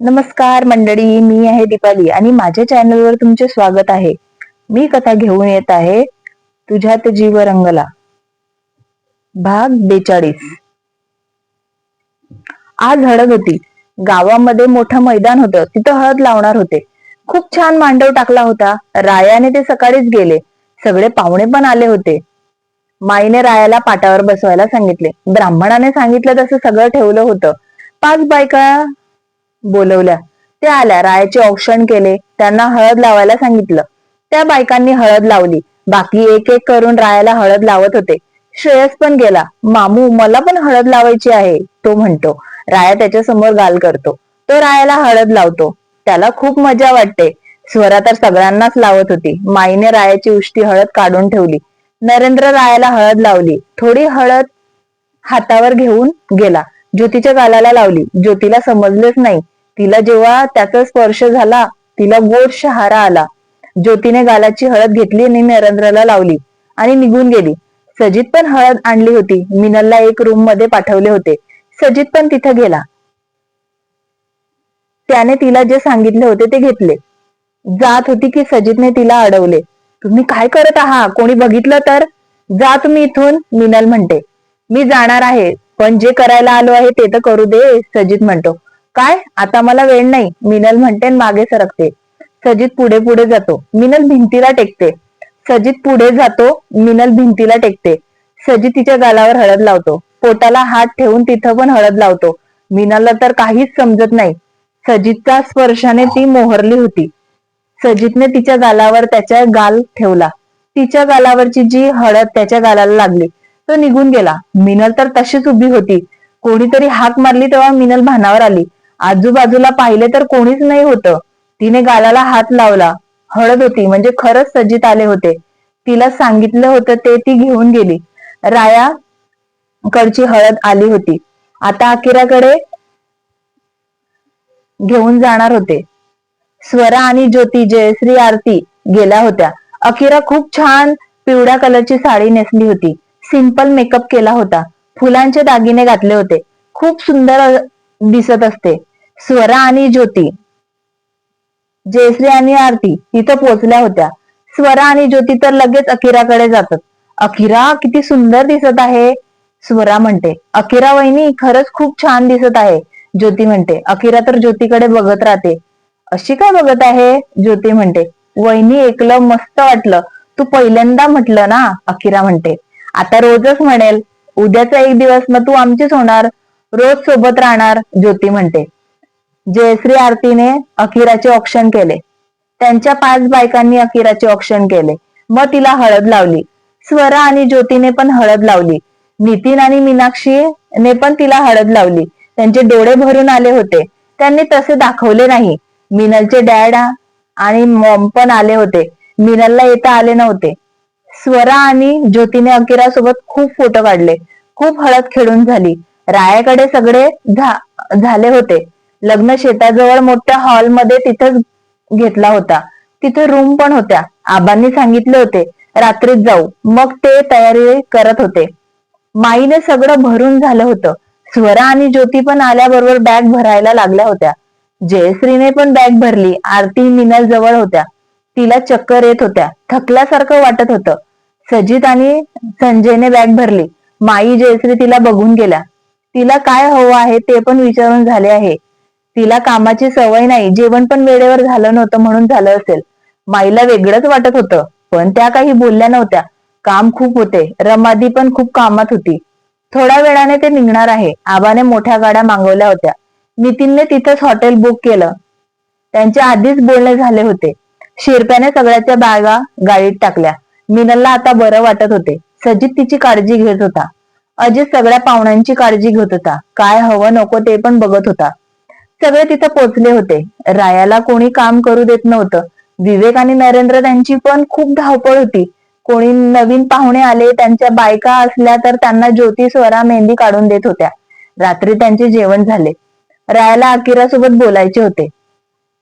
नमस्कार मंडळी मी आहे दीपाली आणि माझ्या चॅनलवर तुमचे स्वागत आहे. मी कथा घेऊन येत आहे तुझ्यात जीव रंगला भाग बेचाळीस. आज हळद होती. गावामध्ये मोठं मैदान होतं. तिथं हळद लावणार होते. खूप छान मांडव टाकला होता. रायाने ते सकाळीच गेले. सगळे पाहुणे पण आले होते. माईने रायाला पाटावर बसवायला सांगितले. ब्राह्मणाने सांगितलं तसं सगळं ठेवलं होतं. पाच बायका बोलवल्या. त्या आल्या. रायाचे औक्षण केले. त्यांना हळद लावायला सांगितलं. त्या बायकांनी हळद लावली. बाकी एक एक करून रायाला हळद लावत होते. श्रेयस पण गेला. मामू मला पण हळद लावायची आहे तो म्हणतो. राया त्याच्यासमोर गाल करतो. तो रायाला हळद लावतो. त्याला खूप मजा वाटते. स्वरा तर सगळ्यांनाच लावत होती. माईने रायाची उष्टी हळद काढून ठेवली. नरेंद्र रायाला हळद लावली. थोडी हळद हातावर घेऊन गेला. ज्योतीच्या गालाला लावली. ज्योतीला समजलेच नाही. तिला जेव्हा त्याचा स्पर्श झाला तिला गोड शहारा आला. ज्योतीने गालाची हळद घेतली आणि नरेंद्रला लावली आणि निघून गेली. सजित पण हळद आणली होती. मिनलला एक रूममध्ये पाठवले होते. सजित पण तिथे गेला. त्याने तिला जे सांगितले होते ते घेतले. जात होती की सजितने तिला अडवले. तुम्ही काय करत आहात? कोणी बघितलं तर? जा तुम्ही इथून मिनल म्हणते. मी जाणार आहे. पण जे करायला आलो आहे ते तर करू दे सजित म्हणतो. काय? आता मला वेळ नाही. मिनल म्हणते मागे सरकते. सजित पुढे पुढे जातो. मिनल भिंतीला टेकते. सजित पुढे जातो. मिनल भिंतीला टेकते. सजित तिच्या गालावर हळद लावतो. पोटाला हात ठेवून तिथं पण हळद लावतो. मिनलला तर काहीच समजत नाही. सजितच्या स्पर्शाने ती मोहरली होती. सजितने तिच्या गालावर त्याच्या गाल ठेवला. तिच्या गालावरची जी हळद त्याच्या गालाला लागली तो निघून गेला. मिनल तर तशीच उभी होती. कोणीतरी हाक मारली तेव्हा मिनल भानावर आली. आजूबाजूला पाहिले तर कोणीच नाही होतं. तिने गालाला हात लावला. हळद होती म्हणजे खरंच सजित आले होते. तिला सांगितलं होतं ते ती घेऊन गेली. राया कडची हळद आली होती. आता अकिराकडे घेऊन जाणार होते. स्वरा आणि ज्योती जयश्री आरती गेल्या होत्या. अकिरा खूप छान पिवळ्या कलरची साडी नेसली होती. सिंपल मेकअप केला होता. फुलांचे दागिने घातले होते. खूप सुंदर दिसत असते. स्वरा आणि ज्योती. जयश्री आणि आरती तिथं पोहोचल्या होत्या. स्वरा आणि ज्योती तर लगेच अकिराकडे जातात. अकिरा किती सुंदर दिसत आहे. स्वरा म्हणते अकिरा वहिनी खरंच खूप छान दिसत आहे. ज्योती म्हणते अकिरा तर ज्योतीकडे बघत राहते. अशी काय बघत आहे? ज्योती म्हणते वहिनी ऐकलं मस्त वाटलं. तू पहिल्यांदा म्हटलं ना अकिरा म्हणते. आता रोजच म्हणेल उद्याचा एक दिवस मग तू आमचीच होणार रोज सोबत राहणार ज्योती म्हणते. जयश्री आरतीने अकिराचे ऑप्शन केले. त्यांच्या पाच बायकांनी अकिराचे ऑप्शन केले. मग तिला हळद लावली. स्वरा आणि ज्योतीने पण हळद लावली. नितीन आणि मीनाक्षीने पण तिला हळद लावली. त्यांचे डोळे भरून आले होते. त्यांनी तसे दाखवले नाही. मिनलचे डॅड आणि मॉम पण आले होते. मिनलला येता आले नव्हते. स्वरा आणि ज्योतीने अकिरा सोबत खूप फोटो काढले. खूप हळद खेळून झाली. रायाकडे सगळे झाले होते. लग्न शेताजवळ मोठ्या हॉलमध्ये तिथंच घेतला होता. तिथे रूम पण होत्या. आबांनी सांगितले होते रात्रीत जाऊ. मग ते तयारी करत होते. माईने सगळं भरून झालं होतं. स्वरा आणि ज्योती पण आल्याबरोबर बॅग भरायला लागल्या होत्या. जयश्रीने पण बॅग भरली. आरती मिनल जवळ होत्या. तिला चक्कर येत होत्या. थकल्यासारखं वाटत होतं. सजित आणि संजयने बॅग भरली. माई जयश्री तिला बघून गेल्या. तिला काय हवं आहे ते पण विचारून झाले आहे. तिला कामाची सवय नाही जेवण पण वेळेवर झालं नव्हतं म्हणून झालं असेल. माईला वेगळंच वाटत होतं पण त्या काही बोलल्या नव्हत्या. काम खूप होते रमादी पण खूप कामात होती. थोड्या वेळाने ते निघणार आहे आबाने मोठ्या गाड्या मागवल्या होत्या. नितीनने तिथंच हॉटेल बुक केलं. त्यांचे आधीच बोलणे झाले होते. शिरप्याने सगळ्याच्या बागा गाडीत टाकल्या. मिनलला आता बरं वाटत होते. सजित तिची काळजी घेत होता. अजित सगळ्या पाहुण्यांची काळजी घेत होता. काय हवं नको ते पण बघत होता. सगळे तिथं पोचले होते. रायाला कोणी काम करू देत नव्हतं. विवेक आणि नरेंद्र त्यांची पण खूप धावपळ होती. कोणी नवीन पाहुणे आले त्यांच्या बायका असल्या तर त्यांना ज्योती स्वरा मेहंदी काढून देत होत्या. रात्री त्यांचे जेवण झाले. रायाला अकिरा सोबत बोलायचे होते.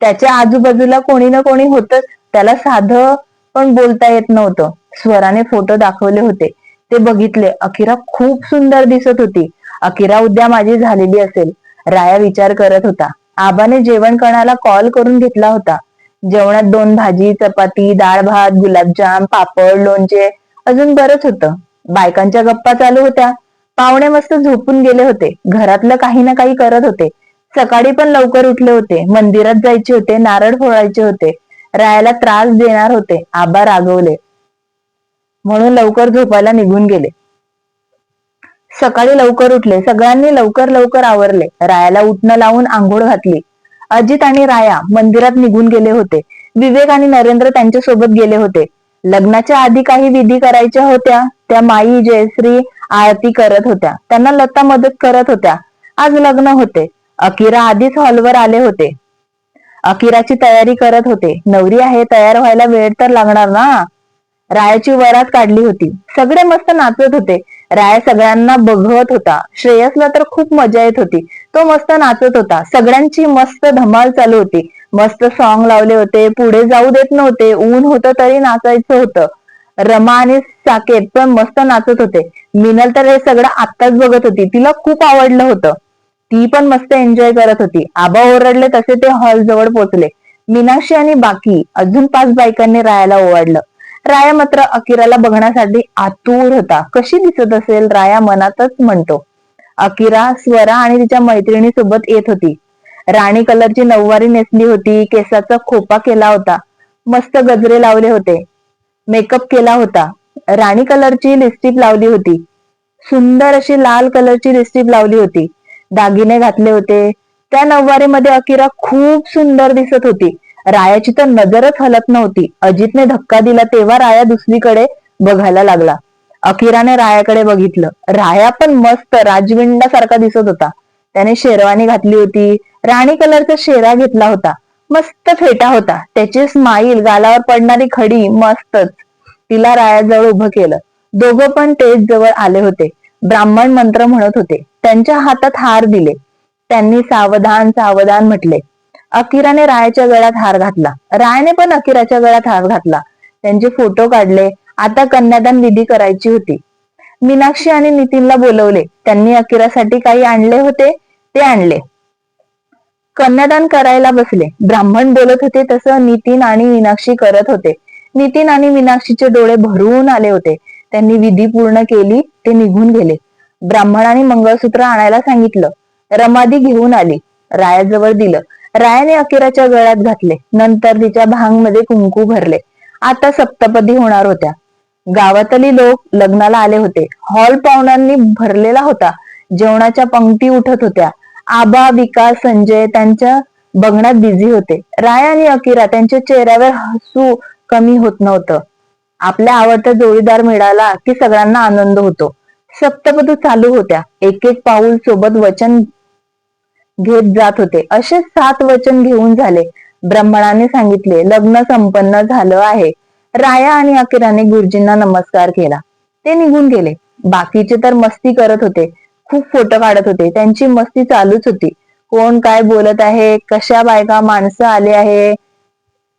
त्याच्या आजूबाजूला कोणी ना कोणी होतच. त्याला साधं पण बोलता येत नव्हतं. स्वराने फोटो दाखवले होते. ते बघितले. अकिरा खूप सुंदर दिसत होती. अकिरा उद्या माझी झालेली असेल. राया विचार करत होता. आबाने जेवण करण्याला कॉल करून घेतला होता. जेवणात दोन भाजी चपाती डाळ भात गुलाबजाम पापड लोणचे अजून बरंच होतं. बायकांच्या गप्पा चालू होत्या. पाहुणे मस्त झोपून गेले होते. घरातलं काही ना काही करत होते. सकाळी पण लवकर उठले होते. मंदिरात जायचे होते. नारळ फोडायचे होते. रायाला त्रास देणार होते. आबा रागवले. म्हणून लवकर झोपायला निघून गेले. सकाळी लवकर उठले. सगळ्यांनी लवकर लवकर आवरले. रायाला उठणं लावून आंघोळ घातली. अजित आणि राया मंदिरात निघून गेले होते. विवेक आणि नरेंद्र त्यांच्यासोबत गेले होते. लग्नाच्या आधी काही विधी करायच्या होत्या. त्या माई जयश्री आरती करत होत्या. त्यांना लता मदत करत होत्या. आज लग्न होते. अकिरा आधीच हॉलवर आले होते. अकिराची तयारी करत होते. नवरी आहे तयार व्हायला वेळ तर लागणार ना? रायाची वरात काढली होती. सगळे मस्त नाचत होते. राय सगळ्यांना बघवत होता. श्रेयसला तर खूप मजा येत होती. तो मस्त नाचत होता. सगळ्यांची मस्त धमाल चालू होती. मस्त सॉन्ग लावले होते. पुढे जाऊ देत नव्हते. ऊन होतं तरी नाचायचं होतं. रमा आणि साकेत पण मस्त नाचत होते. मिनल तर हे सगळं आत्ताच बघत होती. तिला खूप आवडलं होतं. ती पण मस्त एन्जॉय करत होती. आबा ओरडले तसे ते हॉल जवळ पोहोचले मीनाक्षी आणि बाकी अजून पाच बायकांनी रायाला ओवाडलं. राया मात्र अकिराला बघण्यासाठी आतुर होता. कशी दिसत असेल? राया मनातच म्हणतो. अकिरा स्वरा आणि तिच्या मैत्रिणी सोबत येत होती. राणी कलरची नऊवारी नेसली होती केसाचा खोपा केला होता. मस्त गजरे लावले होते. मेकअप केला होता. राणी कलरची लिपस्टिक लावली होती. सुंदर अशी लाल कलरची लिपस्टिक लावली होती. दागिने घातले होते. त्या नऊवारीमध्ये अकिरा खूप सुंदर दिसत होती. रायाची तर नजरच हलत नव्हती. अजितने धक्का दिला तेव्हा राया दुसरीकडे बघायला लागला. अकिराने रायाकडे बघितलं. राया पण मस्त राजविंडासारखा दिसत होता. त्याने शेरवानी घातली होती. राणी कलरचा शेरा घेतला होता. मस्त फेटा होता. त्याची स्माईल गालावर पडणारी खडी मस्तच. तिला रायाजवळ उभं केलं. दोघं पण तेच जवळ आले होते. ब्राह्मण मंत्र म्हणत होते. त्यांच्या हातात हार दिले. त्यांनी सावधान सावधान म्हटले अकिराने रायाच्या गळ्यात हार घातला. रायाने पण अकिराच्या गळ्यात हार घातला. त्यांचे फोटो काढले. आता कन्यादान विधी करायची होती. मीनाक्षी आणि नितीनला बोलवले त्यांनी अकिरासाठी काही आणले होते? ते आणले. कन्यादान करायला बसले. ब्राह्मण बोलत होते तसं नितीन आणि मीनाक्षी करत होते. नितीन आणि मीनाक्षीचे डोळे भरून आले होते. त्यांनी विधी पूर्ण केली ते निघून गेले. ब्राह्मणाने मंगळसूत्र आणायला सांगितलं. रमादी घेऊन आली. रायाजवळ दिलं. रायाने अकिराच्या गळ्यात घातले. नंतर तिच्या भांगमध्ये कुंकू भरले. आता सप्तपदी होणार होत्या. गावातली लोक लग्नाला आले होते. हॉल पाहुण्यांनी भरलेला होता. जेवणाच्या पंक्ती उठत होत्या. आबा विकास संजय त्यांच्या बघण्यात बिझी होते. राय आणि अकिरा त्यांच्या चेहऱ्यावर हसू कमी होत नव्हतं. आपल्या आवडता जोडीदार मिळाला की सगळ्यांना आनंद होतो. सप्तपद चालू होत्या. एक एक पाऊल सोबत वचन घेत जात होते. असे सात वचन घेऊन झाले. ब्राह्मणाने सांगितले लग्न संपन्न झालं आहे. राया आणि अकिराने गुरुजींना नमस्कार केला. ते निघून गेले. बाकीचे तर मस्ती करत होते. खूप फोटो काढत होते. त्यांची मस्ती चालूच होती. कोण काय बोलत आहे? कशा बायका माणसं आले आहे?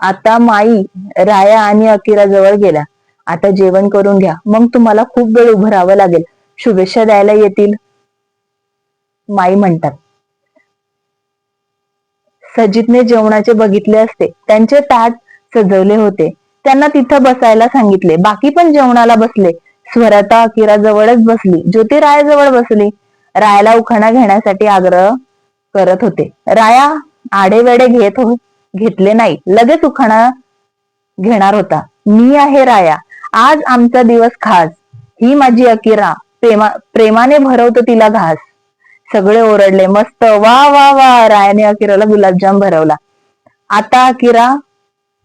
आता माई राया आणि अकिरा जवळ गेला आता जेवण करून घ्या. मग तुम्हाला खूप वेळ उभं राहावं लागेल. शुभेच्छा द्यायला येतील. माई म्हणतात. सजितने जेवणाचे बघितले असते. त्यांचे ताट सजवले होते. त्यांना तिथं बसायला सांगितले. बाकी पण जेवणाला बसले. स्वरता अकिरा जवळच बसली. ज्योती रायाजवळ बसली. रायाला उखाणा घेण्यासाठी आग्रह करत होते. राया आडेवेडे घेत हो घेतले नाही. लगेच उखाणा घेणार होता. मी आहे राया. आज आमचा दिवस खास. ही माझी अकिरा. प्रेमा प्रेमाने भरवतो तिला घास. सगळे ओरडले मस्त वा वा वा रायाने अकिराला गुलाबजाम भरवला. आता अकिरा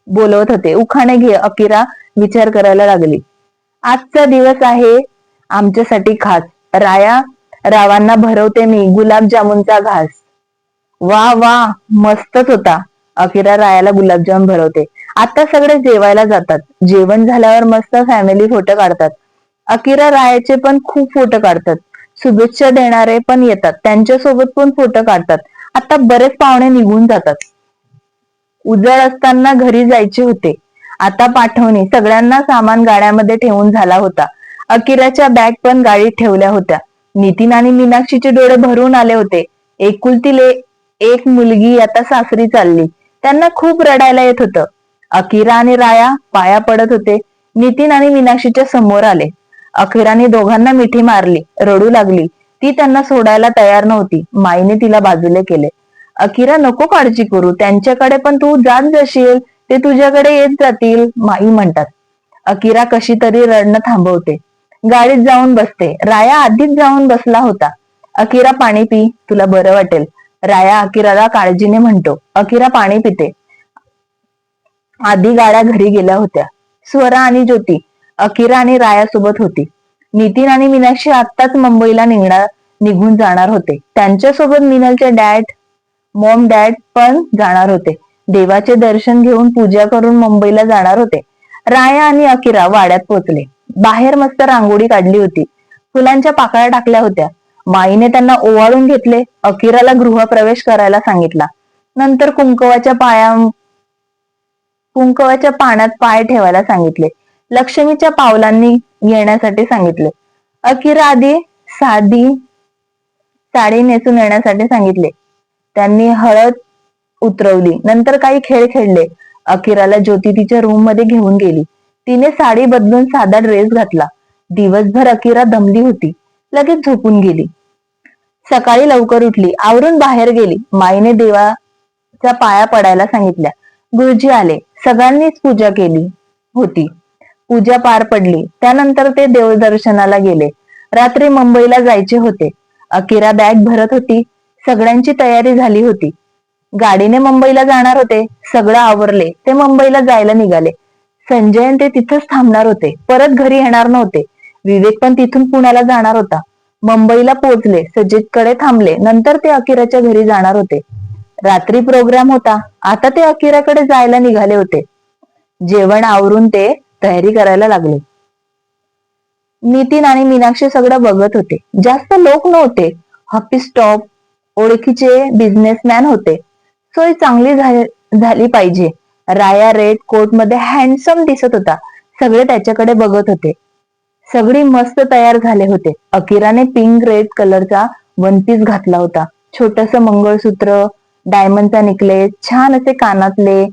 बोलवत होते उखाणे घे अकिरा विचार करायला लागली. आजचा दिवस आहे आमच्यासाठी खास. राया रावांना भरवते मी गुलाबजामुनचा घास. वा वा मस्तच होता. अकिरा रायाला गुलाबजाम भरवते. आता सगळे जेवायला जातात. जेवण झाल्यावर मस्त फॅमिली फोटो काढतात. अकिरा रायाचे पण खूप फोटो काढतात. शुभेच्छा देणारे पण येतात. त्यांच्यासोबत पण फोटो काढतात. आता बरेच पाहुणे निघून जातात. उजळ असताना घरी जायचे होते. आता पाठवणे. सगळ्यांना सामान गाड्यामध्ये ठेवून झाला होता. अकिराच्या बॅग पण गाडीत ठेवल्या होत्या. नितीन आणि मीनाक्षीचे डोळे भरून आले होते. एकुलती एक मुलगी आता सासरी चालली. त्यांना खूप रडायला येत होतं. अकिरा आणि राया पाया पडत होते. नितीन आणि मीनाक्षीच्या समोर आले. अखेराने दोघांना मिठी मारली रडू लागली. ती त्यांना सोडायला तयार नव्हती. माईने तिला बाजूले केले. अकिरा नको काळजी करू. त्यांच्याकडे पण तू जात जाशील. ते तुझ्याकडे येत जातील माई म्हणतात. अकिरा कशी तरी रडणं थांबवते. गाडीत जाऊन बसते. राया आधीच जाऊन बसला होता. अकिरा पाणी पी. तुला बरं वाटेल. राया अकिराला काळजीने म्हणतो. अकिरा पाणी पिते. आधी गाड्या घरी गेल्या होत्या. स्वरा आणि ज्योती अकिरा आणि राया सोबत होती. नितीन आणि मीनाक्षी आत्ताच मुंबईला निघणार निघून जाणार होते. त्यांच्यासोबत मिनलचे डॅड मॉम डॅड पण जाणार होते. देवाचे दर्शन घेऊन पूजा करून मुंबईला जाणार होते. राया आणि अकिरा वाड्यात पोचले बाहेर मस्त रांगोळी काढली होती. फुलांच्या पाकळ्या टाकल्या होत्या. माईने त्यांना ओवाळून घेतले. अकिराला गृहप्रवेश करायला सांगितला. नंतर कुंकवाच्या पाया कुंकवाच्या पाण्यात पाय ठेवायला सांगितले. लक्ष्मीच्या पावलांनी येण्यासाठी सांगितले. अकिरा आधी साधी साडी नेसून येण्यासाठी सांगितले. त्यांनी हळद उतरवली. नंतर काही खेळ खेळले. अकिराला ज्योती तिच्या रूममध्ये घेऊन गेली. तिने साडी बदलून साधा ड्रेस घातला. दिवसभर अकिरा दमली होती. लगेच झोपून गेली. सकाळी लवकर उठली. आवरून बाहेर गेली. माईने देवाच्या पाया पडायला सांगितल्या. गुरुजी आले. सगळ्यांनीच पूजा केली होती. पूजा पार पडली. त्यानंतर ते देवदर्शनाला गेले. रात्री मुंबईला जायचे होते. अकिरा बॅग भरत होती. सगळ्यांची तयारी झाली होती. गाडीने मुंबईला जाणार होते. सगळं आवरले. ते मुंबईला जायला निघाले. संजय ते तिथंच थांबणार होते. परत घरी येणार नव्हते. विवेक पण तिथून पुण्याला जाणार होता. मुंबईला पोहोचले. सजितकडे थांबले. नंतर ते अकिराच्या घरी जाणार होते. रात्री प्रोग्राम होता. आता ते अकिराकडे जायला निघाले होते. जेवण आवरून ते तयारी करायला लागले. नितीन आणि मीनाक्षी सगळं बघत होते. जास्त लोक नव्हते. हॉपी स्टॉप ओळखीचे बिझनेसमॅन होते. सोय चांगली झाली पाहिजे. राया रेड कोटमध्ये हँडसम दिसत होता. सगळे त्याच्याकडे बघत होते. सगळी मस्त तयार झाले होते. अकिराने पिंक रेड कलरचा वन पीस घातला होता. छोटस मंगळसूत्र डायमंडचा नेकलेस छान असे कानातले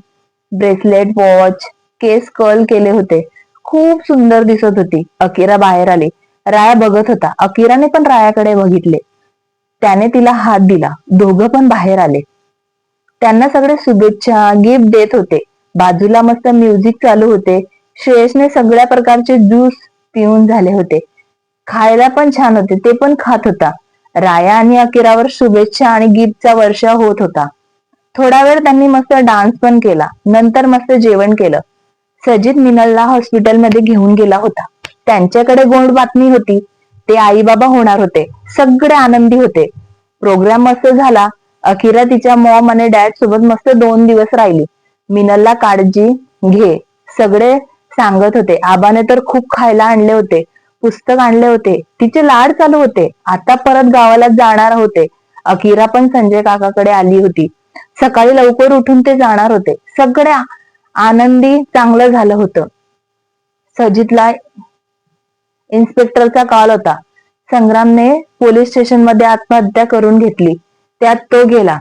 ब्रेसलेट वॉच केस कर्ल केले होते. खूप सुंदर दिसत होती. अकिरा बाहेर आली. राया बघत होता. अकिराने पण रायाकडे बघितले. त्याने तिला हात दिला. दोघं पण बाहेर आले. त्यांना सगळे शुभेच्छा गिफ्ट देत होते. बाजूला मस्त म्युझिक चालू होते. श्रेयसने सगळ्या प्रकारचे ज्यूस पिऊन झाले होते. खायला पण छान होते. ते पण खात होता. राया आणि अकिरावर शुभेच्छा आणि गिफ्टचा वर्षा होत होता. थोडा वेळ त्यांनी मस्त डान्स पण केला. नंतर मस्त जेवण केलं. सजित मिनलला हॉस्पिटलमध्ये घेऊन गेला होता. त्यांच्याकडे गोंड बातमी होती. ते आई बाबा होणार होते. सगळे आनंदी होते. प्रोग्राम मस्त झाला. अखिरा तिच्या मॉम आणि डॅड सोबत मस्त दोन दिवस राहिली. मिनलला काळजी घे. सगळे सांगत होते. आबाने तर खूप खायला आणले होते. पुस्तक आणले होते. तिचे लाड चालू होते. आता परत गावाला जाणार होते. अकिरा पण संजय काकाकडे आली होती. सकाळी लवकर उठून ते जाणार होते. सगळ्या आनंदी चांगलं झालं होतं. सजितला इन्स्पेक्टरचा कॉल होता. संग्रामने पोलीस स्टेशनमध्ये आत्महत्या करून घेतली. त्यात तो गेला.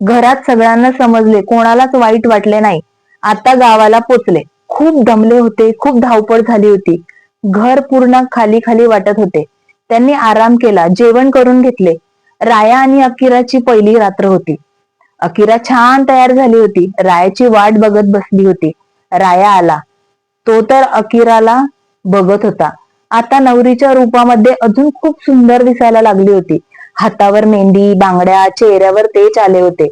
घरात सगळ्यांना समजले. कोणालाच वाईट वाटले नाही. आता गावाला पोचले. खूप दमले होते. खूप धावपळ झाली होती. घर पूर्ण खाली खाली वाटत होते. त्यांनी आराम केला. जेवण करून घेतले. राया आणि अकिराची पहिली रात्र होती. अकिरा छान तयार झाली होती. रायाची वाट बघत बसली होती. राया आला. तो तर अकिराला बघत होता. आता नवरीच्या रूपामध्ये अजून खूप सुंदर दिसायला लागली होती. हातावर मेहंदी बांगड्या चेहऱ्यावर तेच आले होते.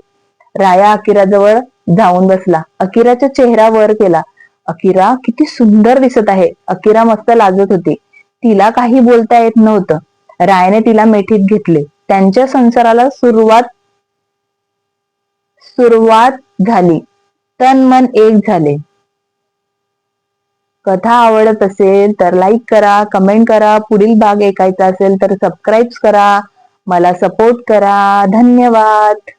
राया अकिराजवळ जाऊन बसला. अकिराचा चेहरा वर केला. अकिरा किती सुंदर दिसत आहे. अकिरा मस्त लाजत होती. तिला काही बोलता येत नव्हतं. रायाने तिला मेठीत घेतले. त्यांच्या संसाराला सुरुवात सुरुवात झाली. तन मन एक झाले. कथा आवडत असेल तर लाईक करा कमेंट करा. पुढील भाग ऐकायचा असेल तर सबस्क्राईब करा. मला सपोर्ट करा. धन्यवाद.